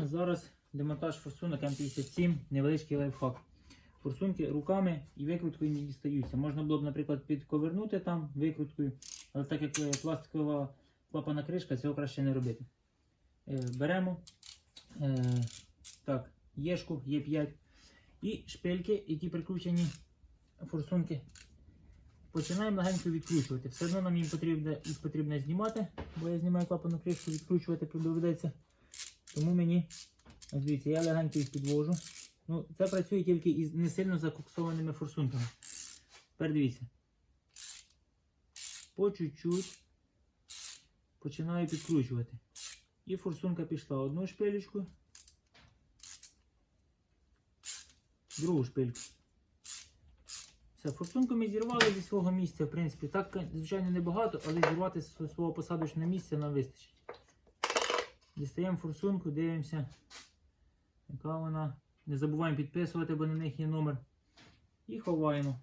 А зараз демонтаж форсунок М57, невеличкий лайфхак. Форсунки руками і викруткою не дістаються. Можна було б, наприклад, підковернути там викруткою, але так як е, пластикова клапана кришка, цього краще не робити. Е, беремо е, так, єшку, Є5 і шпильки, які прикручені форсунки. Починаємо легенько відкручувати. Все одно нам їм потрібно, їх потрібно знімати, бо я знімаю клапану кришку, відкручувати доведеться. Тому мені, дивіться, я легенько їх підвожу. Ну, це працює тільки із не сильно закоксованими форсунками. Тепер дивіться. По чуть-чуть починаю підкручувати. І форсунка пішла одну шпилечку, другу шпильку. Все, форсунку ми зірвали зі свого місця, в принципі. Так, звичайно, небагато, але зірвати з свого посадочного місця нам вистачить. Дістаємо форсунку, дивимося, яка вона. Не забуваємо підписувати, бо на них є номер. І ховаємо.